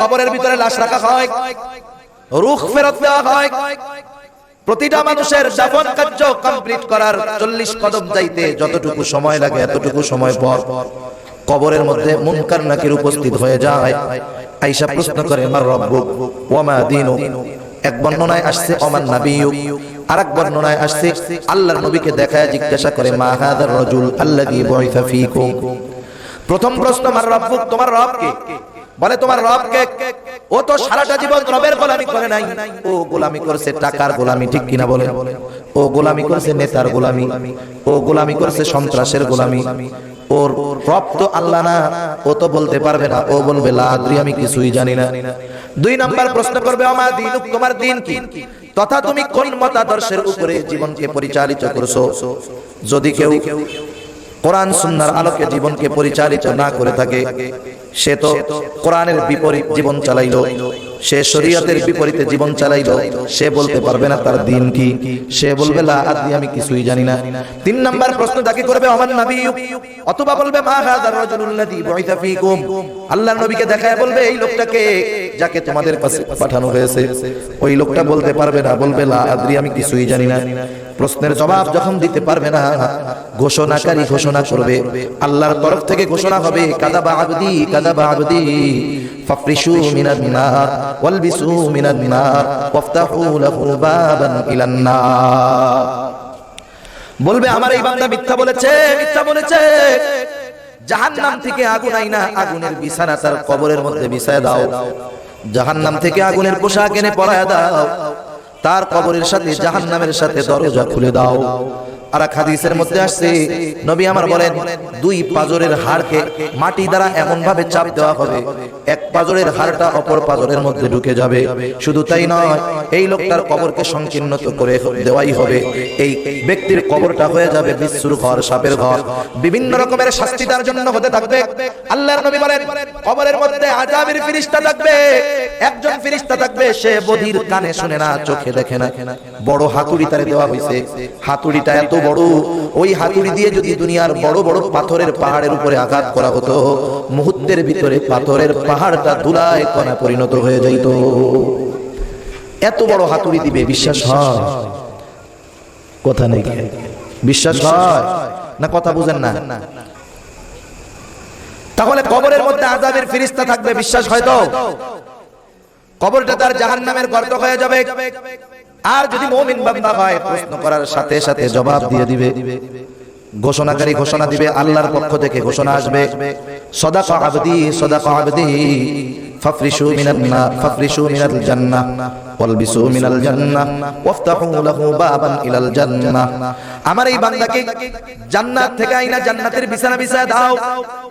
কবরের ভিতরে লাশ রাখা হয়। রুখ ফেরত দেওয়া হয়। প্রতিটা মানুষের দাফন কার্য কমপ্লিট করার চল্লিশ কদম যাইতে যতটুকু সময় লাগে, এতটুকু সময় পর কবরের মধ্যে মুনকার নাকির উপস্থিত হয়ে যায়। আইসা প্রশ্ন করে, মার রব্বুক ওয়ামা দিনু এক বর্ণনায় আসছে অমান নাবিয়ু আর এক বর্ণনায় আসছে, আল্লাহর নবীকে দেখায় জিজ্ঞাসা করে, মা হাদার রজুল আল্লাযী বুইসা ফীকুম? প্রথম প্রশ্ন, মার রব্বুক তোমার রব কে? বলে, তোমার রব কে ও তো সারাটা জীবন রবের গোলামি করে নাই। ও গোলামি করছে টাকার গোলামি, ঠিক কিনা বলে ও গোলামি করছে নেতার গোলামি, ও গোলামি করছে সন্ত্রাসের গোলামি। ওর রব তো আল্লাহ না, ও তো বলতে পারবে না। ও বলবে লা আদ্রি আমি কিছুই জানি না। দুই নাম্বার প্রশ্ন করবে আমার দিন তোমার দিন কি? তথা তুমি কোন মতাদর্শের উপরে জীবনকে পরিচালিত করছ? যদি কেউ কোরআন সুন্নার আলোকে জীবনকে পরিচালিত না করে থাকে। সে তো কোরআনের বিপরীত জীবন চালাইলো, সে শরীয়তের বিপরীতে জীবন চালাইলো, সে বলতে পারবে না তার দিন কি, সে বলবে, লা আদি আমি কিছুই জানি না। তিন নাম্বার প্রশ্ন তাকে করবে আমার নবী? অথবা বলবে, মা হাযার রাজুলুল্লাযী বুইসা ফীকুম। আল্লাহর নবীকে দেখায় বলবে, এই লোকটাকে যাকে তোমাদের কাছে পাঠানো হয়েছে। ওই লোকটা বলতে পারবে না, বলবে, লা আদ্রি, আমি কিছুই জানি না। প্রশ্নের জবাব যখন দিতে পারবে না, ঘোষণাকারী ঘোষণা করবে। আল্লাহর তরফ থেকে ঘোষণা হবে, কাদাবা আবদি কাদাবা আবদি, ফাফরিশু মিনান ওয়ালবিসু মিনান নার, ওয়াফতাহু লাহু বলবে, আমার এই বান্দা মিথ্যা বলেছে মিথ্যা বলেছে। জাহান্নাম থেকে আগুন আইনা, আগুনের বিছানা তার কবরের মধ্যে বিছায় দাও। জাহান্নাম থেকে আগুনের পোশাক এনে পরায় দাও। তার কবরের সাথে জাহান্নামের সাথে দরজা খুলে দাও। আর এক হাদিসের মধ্যে আসছে নবী আমার বলেন দুই পাজরের হাড়কে মাটি দ্বারা এমন ভাবে চাপ দেওয়া হবে এক পাজরের হাড়টা অপর পাজরের মধ্যে ঢুকে যাবে। শুধু তাই নয় এই লোকটার কবরকে সংকীর্ণ করে দেওয়াই হবে। এই ব্যক্তির কবরটা হয়ে যাবে বিশ্বর ঘর সাপের ঘর। বিভিন্ন রকমের শাস্তি তার জন্য হতে থাকবে। আল্লাহর নবী বলেন কবরের মধ্যে আজাবের ফিরিস্তা থাকবে। একজন ফিরিস্তা থাকবে সে বধির কানে শুনে না চোখে দেখে না। বড় হাতুড়ি তারে দেওয়া হয়েছে হাতুড়িটা এত বড়, ওই হাতুড়ি দিয়ে যদি দুনিয়ার বড় বড় পাথরের পাহাড়ের উপরে আঘাত করা হতো, মুহূর্তের ভিতরে পাথরের পাহাড়টা ধুলায় কণা পরিণত হয়ে যাইত। এত বড় হাতুড়ি দিবে, বিশ্বাস হয়? কথা নেই। বিশ্বাস হয়? না, কথা বুঝেন না। তাহলে কবরের মধ্যে আজাবের ফিরিস্তা থাকবে, বিশ্বাস হয় তো? কবরটা তার জাহান্নামের গর্ত হয়ে যাবে। আর যদি মুমিন বান্দা হয় প্রশ্ন করার সাথে সাথে জবাব দিয়ে দিবে। ঘোষণাকারী ঘোষণা দিবে আল্লাহর পক্ষ থেকে ঘোষণা আসবে। সদাকা আবদি সদাকা আবদি। ফাফরিশু মিনাল নার ফাফরিশু মিনাল জান্নাহ ওয়ালবিসু মিনাল জান্নাহ ওয়াফতাহু লাহু বাবান ইলাল জান্নাহ আমার এই বান্দাকে জান্নাত থেকে আইনা জান্নাতের বিছানা বিছায় দাও।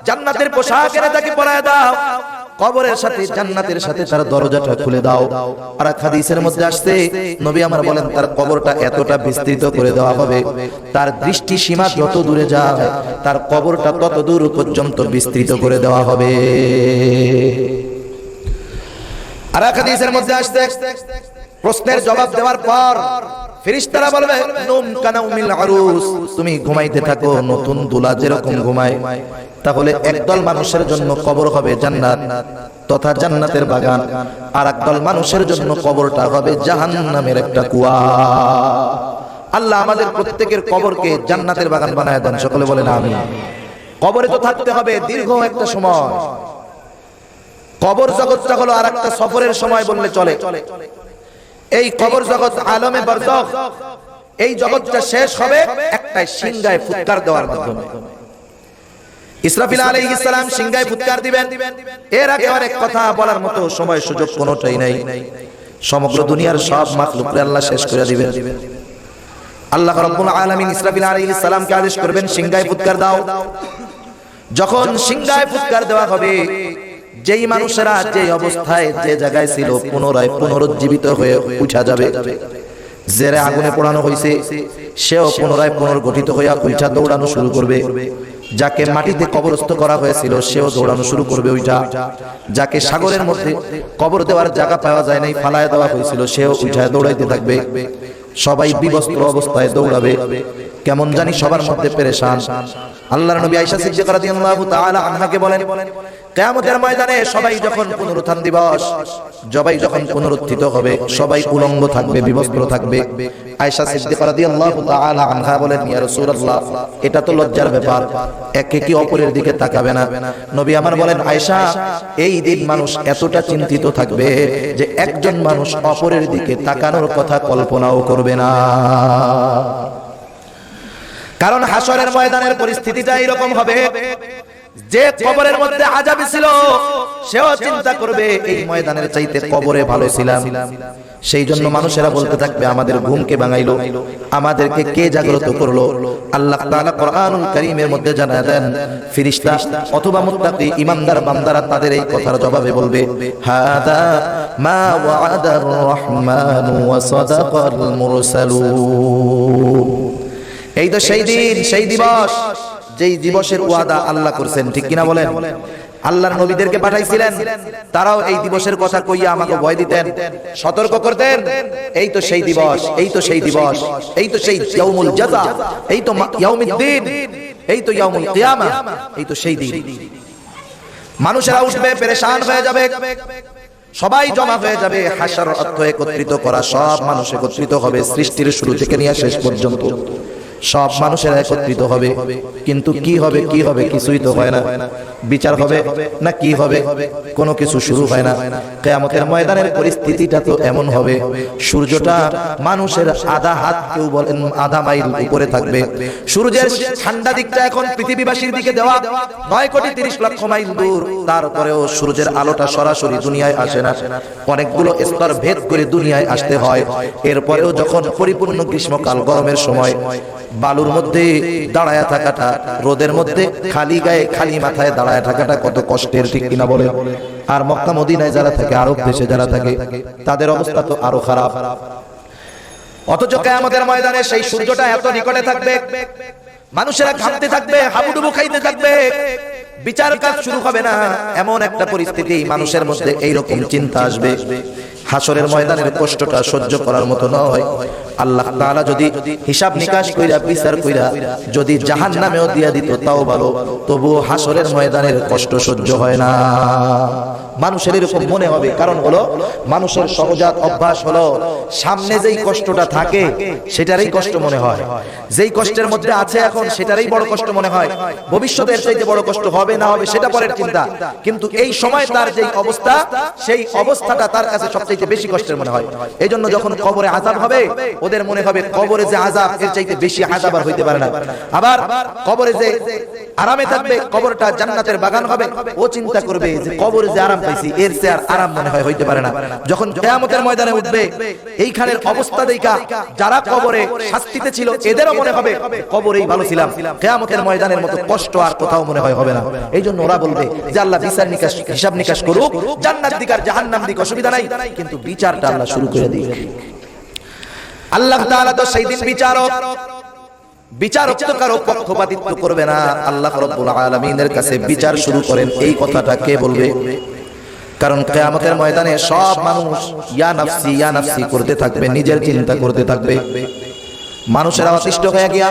জান্নাতের পোশাক এনে তাকে পরায় দাও। কবরের সাথে, জান্নাতের সাথে তার দরজাটা খুলে দাও। আর এক হাদিসের মধ্যে আসছে, নবী আমার বলেন, তার কবরটা এতটা বিস্তৃত করে দেওয়া হবে। তার দৃষ্টি সীমা যত দূরে যায়, তার কবরটা তত দূর পর্যন্ত বিস্তৃত করে দেওয়া হবে। আর এক হাদিসের মধ্যে আসছে, প্রশ্নের জবাব দেওয়ার পর ফেরেশতারা বলবে, নুম কানাউমিল আরুস, তুমি ঘুমাইতে থাকো, নতুন দুলা যেরকম ঘুমায়। তাহলে একদল মানুষের জন্য কবর হবে জান্নাত তথা জান্নাতের বাগান, আর একদল মানুষের জন্য কবরটা হবে জাহান্নামের একটা কুয়া। আল্লাহ আমাদের প্রত্যেকের কবরকে জান্নাতের বাগান বানায় দেন, সকলে বলেন আমি কবরে তো থাকতে হবে দীর্ঘ একটা সময়। কবর জগৎটা হলো আর একটা সফরের সময় বললে চলে। এই কবর জগৎ আলমে বরজখ এই জগৎটা শেষ হবে একটাই সিংহায় ফুৎকার দেওয়ার মাধ্যমে। ইসরাফিল আলাইহিস সালাম সিংহায় ফুৎকার দিবেন। এর আগে আর কথা বলার মতো সময় সুযোগ কোনোটাই নাই। সমগ্র দুনিয়ার সব মাখলুকরে আল্লাহ শেষ করে দিবেন। আল্লাহ রাব্বুল আলামিন ইসরাফিল আলাইহিস সালামকে আদেশ করবেন ফুৎকার দাও। যখন সিংহায় ফুৎকার দেওয়া হবে যেই মানুষেরা যে অবস্থায় যে জায়গায় ছিল পুনরায় পুনরুজ্জীবিত হয়ে উঠা যাবে। জেরে আগুনে পোড়ানো হয়েছে সেও পুনরায় পুনর্গঠিত হইয়া উঠা দৌড়ানো শুরু করবে। যাকে মাটিতে কবরস্থ করা হয়েছিল, সেও দৌড়ানো শুরু করবে ওইটা যাকে সাগরের মধ্যে কবর দেওয়ার জায়গা পাওয়া যায় নাই, ফালায় দেওয়া হয়েছিল, সেও উঠায় দৌড়াইতে থাকবে। সবাই বিবস্ত্র অবস্থায় দৌড়াবে। কেমন জানি সবার মধ্যে পেরেশান। আল্লাহর নবী আয়েশা সিদ্দিকা রাদিয়াল্লাহু তাআলা আনহাকে বলেন, কিয়ামতের ময়দানে সবাই যখন পুনরুত্থান দিবস, সবাই যখন পুনরুত্থিত হবে, সবাই উলঙ্গ থাকবে, বিবস্ত্র থাকবে। আয়েশা সিদ্দিকা রাদিয়াল্লাহু তাআলা আনহা বলেন, ইয়া রাসূলুল্লাহ, এটা তো লজ্জার ব্যাপার। একে কি অপরের দিকে তাকাবে না? নবী আমার বলেন, আয়েশা, এই দিন মানুষ এতটা চিন্তিত থাকবে যে একজন মানুষ অপরের দিকে তাকানোর কথা কল্পনাও করবে না। কারণ হাসরের ময়দানের পরিস্থিতিটা এরকম হবে। যে কবরের মধ্যে আজাবি ছিল, সেও চিন্তা করবে, এই ময়দানের চাইতে কবরে ভালো ছিলাম। সেই জন্য মানুষেরা বলতে থাকবে, আমাদের ঘুমকে ভাঙাইলো। আমাদেরকে কে জাগ্রত করল? আল্লাহ তাআলা কোরআনুল কারীমের মধ্যে জানায় দেন, ফেরেশতা অথবা মুত্তাকি, ইমানদার বান্দারা তাদের এই কথার জবাবে বলবে, হাদা মা ওয়াদার রহমান ওয়া সাদাকাল মুরসালুন। এই তো সেই দিন সেই দিবস যেই দিবসের ওয়াদা আল্লাহ করছেন ঠিক কিনা বলেন আল্লাহর নবীদেরকে পাঠাইছিলেন তারাও এই দিবসের কথা কইয়া আমাকে ভয় দিতেন সতর্ক করতেন এই তো সেই দিবস এই তো সেই দিবস এই তো সেই ইয়াউমুল জাযা এই তো ইয়াউমিদ্দিন এই তো ইয়াউমুল কিয়ামা এই তো সেই দিন মানুষেরা উঠবে পেরেশান হয়ে যাবে সবাই জমা হয়ে যাবে হাসার অর্থ একত্রিত করা সব মানুষ একত্রিত হবে সৃষ্টির শুরু থেকে নিয়ে শেষ পর্যন্ত সব মানুষেরা একত্রিত হবে। কিন্তু কি হবে কি হবে কিছুই তো হয় না। বিচার হবে না কি হবে, কোনো কিছু শুরু হয় না। কেয়ামতের ময়দানের পরিস্থিতিটা তো এমন হবে। সূর্যটা মানুষের আধা হাত, কেউ বলেন আধা মাইল উপরে থাকবে। সূর্যের ঠান্ডা দিকটা এখন পৃথিবীবাসীর দিকে দেওয়া। নয় কোটি তিরিশ লক্ষ মাইল দূর। তারপরেও সূর্যের আলোটা সরাসরি দুনিয়ায় আসে না। অনেকগুলো স্তর ভেদ করে দুনিয়ায় আসতে হয়। এরপরেও যখন পরিপূর্ণ গ্রীষ্মকাল, গরমের সময় বালুর মধ্যে দাঁড়ায় থাকাটা, রোদের মধ্যে খালি গায়ে খালি মাথায় দাঁড়ায় থাকাটা কত কষ্টের, ঠিক কিনা বলে আর মক্কা, মদিনায় যারা থাকে, আরব দেশে যারা থাকে, তাদের অবস্থা তো আরও খারাপ। অথচ কেয়ামতের ময়দানে সেই সূর্যটা এত নিকটে থাকবে, মানুষেরা ঘামতে থাকবে, হাবুডুবু খাইতে থাকবে। বিচার কাজ শুরু হবে না, এমন একটা পরিস্থিতি মানুষের মধ্যে এইরকম চিন্তা আসবে। হাসরের ময়দানের কষ্টটা সহ্য করার মতো নয় আল্লাহ তাআলা যদি হিসাব নিকাশ কইরা, বিচার কইরা যদি জাহান নামেও দিয়া দিত, তাও ভালো। তবুও হাসরের ময়দানের কষ্ট সহ্য হয় না। মানুষের এরকম মনে হবে। কারণ হলো, মানুষের সহজাত অভ্যাস হলো, সামনে যেই কষ্টটা থাকে, সেটারই কষ্ট মনে হয়। যেই কষ্টের মধ্যে আছে এখন, সেটারই বড় কষ্ট মনে হয়। ভবিষ্যতের চাইতে বড় কষ্ট হবে না হবে, সেটা পরের চিন্তা। কিন্তু এই সময় তার যেই অবস্থা, সেই অবস্থাটা তার কাছে সবচেয়ে বেশি কষ্টের মনে হয়। এই জন্য যখন কবরে আজাব হবে ওদের মনে হবে কবরে যে আজাব এর চাইতে বেশি আজাব আর হইতে পারে না। আবার কবরে যে আরামে থাকবে কবরটা জান্নাতের বাগান হবে ও চিন্তা করবে যে কবরে যে আরাম পাইছি এর চেয়ে আর আরাম মনে হয় হইতে পারে না। যখন কিয়ামতের ময়দানে উঠবে এইখানের অবস্থা দেখা যারা কবরে শাস্তিতে ছিল এদেরও মনে হবে কবরেই ভালো ছিলাম। কিয়ামতের ময়দানের মতো কষ্ট আর কোথাও মনে হয় হবে না। এই জন্য ওরা বলবে যে আল্লাহ বিচার নিকাশ হিসাব নিকাশ করুক জান্নাত দিক আর জাহান্নাম দিক অসুবিধা নাই কিন্তু বিচারটা আল্লাহ শুরু করে দিক। আল্লাহ তাআলা তো সেই দিন বিচারক। বিচারক তো কারও পক্ষপাতিত্ব করবে না। আল্লাহ রাব্বুল আলামিনের কাছে বিচার শুরু করেন। এই কথাটা কে বলবে? কারণ কিয়ামতের ময়দানে সব মানুষ ইয়া নাফসি ইয়া নাফসি করতে থাকবে, নিজের চিন্তা করতে থাকবে। মানুষেরা অতিষ্ঠ হয়ে গিয়া।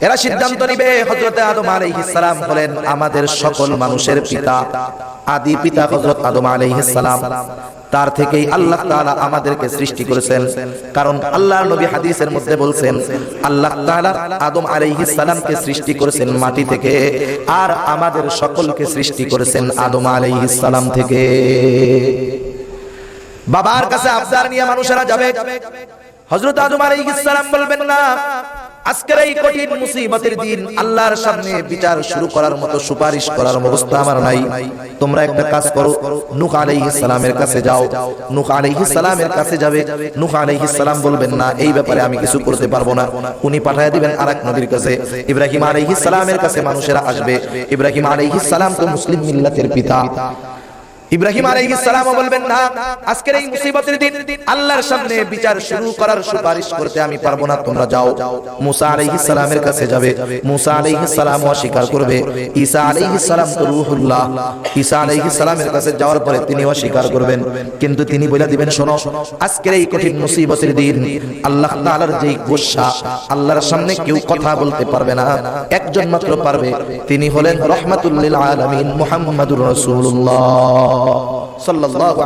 এরা সিদ্ধান্ত নিবে, হযরত আদম আলাইহিস সালাম হলেন আমাদের সকল মানুষের পিতা। আদি পিতা হযরত আদম আলাইহিস সালাম। তার থেকেই আল্লাহ তাআলা আমাদেরকে সৃষ্টি করেছেন। কারণ আল্লাহ নবী হাদিসের মধ্যে বলছেন, আল্লাহ তাআলা আদম আলাইহিস সালামকে সৃষ্টি করেছেন মাটি থেকে, আর আমাদের সকলকে সৃষ্টি করেছেন আদম আলাইহিস সালাম থেকে। বাবার কাছে আবদার নিয়ে মানুষেরা যাবে। হযরত আদম আলাইহিস সালাম বলবেন, না, আজকের এই কঠিন মুসিবতের দিন আল্লাহর সামনে বিচার শুরু করার মতো সুপারিশ করার অবস্থা আমার নাই। তোমরা একটা কাজ করো, নূহ আলাইহিস সালামের কাছে যাও। নূহ আলাইহিস সালামের কাছে যাবে। নূহ আলাইহিস সালাম বলবেন, না, এই ব্যাপারে আমি কিছু করতে পারব না। উনি পাঠায় দিবেন আরেক নবীর কাছে। ইব্রাহিম আলাইহিস সালামের কাছে মানুষেরা আসবে। ইব্রাহিম আলাইহিস সালাম তো মুসলিম মিল্লাতের পিতা। ইব্রাহিম আলাইহিস সালাম বলবেন না আজকের এই মুসিবতের দিন আল্লাহর সামনে বিচার শুরু করার সুপারিশ করতে আমি পারব না তোমরা যাও। মুসা আলাইহিস সালামের কাছে যাবে। মুসা আলাইহিস সালাম অস্বীকার করবে। ঈসা আলাইহিস সালাম তো রূহুল্লাহ ঈসা আলাইহিস সালামের কাছে যাওয়ার পরে তিনি অস্বীকার করবেন। কিন্তু তিনি বলে দিবেন শোনো আজকের এই কঠিন মুসিবতের দিন আল্লাহ তাআলার যেই গোসা আল্লাহর সামনে কেউ কথা বলতে পারবে না। একজন মাত্র পারবে। তিনি হলেন রহমাতুল লিল আলামিন মুহাম্মাদুর রাসূলুল্লাহ صلى الله عليه